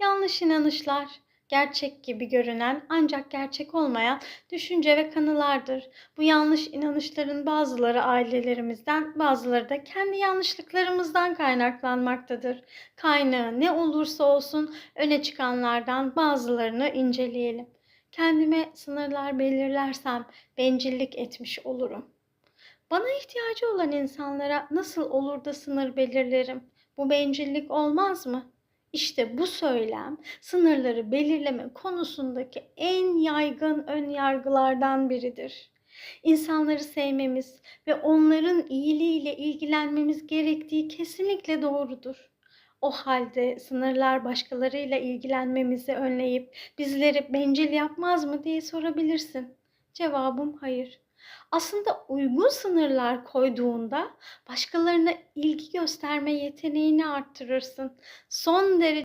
Yanlış inanışlar, gerçek gibi görünen ancak gerçek olmayan düşünce ve kanılardır. Bu yanlış inanışların bazıları ailelerimizden, bazıları da kendi yanlışlıklarımızdan kaynaklanmaktadır. Kaynağı ne olursa olsun öne çıkanlardan bazılarını inceleyelim. Kendime sınırlar belirlersem bencillik etmiş olurum. Bana ihtiyacı olan insanlara nasıl olur da sınır belirlerim? Bu bencillik olmaz mı? İşte bu söylem sınırları belirleme konusundaki en yaygın ön yargılardan biridir. İnsanları sevmemiz ve onların iyiliğiyle ilgilenmemiz gerektiği kesinlikle doğrudur. O halde sınırlar başkalarıyla ilgilenmemizi önleyip bizleri bencil yapmaz mı diye sorabilirsin. Cevabım hayır. Aslında uygun sınırlar koyduğunda başkalarına ilgi gösterme yeteneğini arttırırsın. Son derece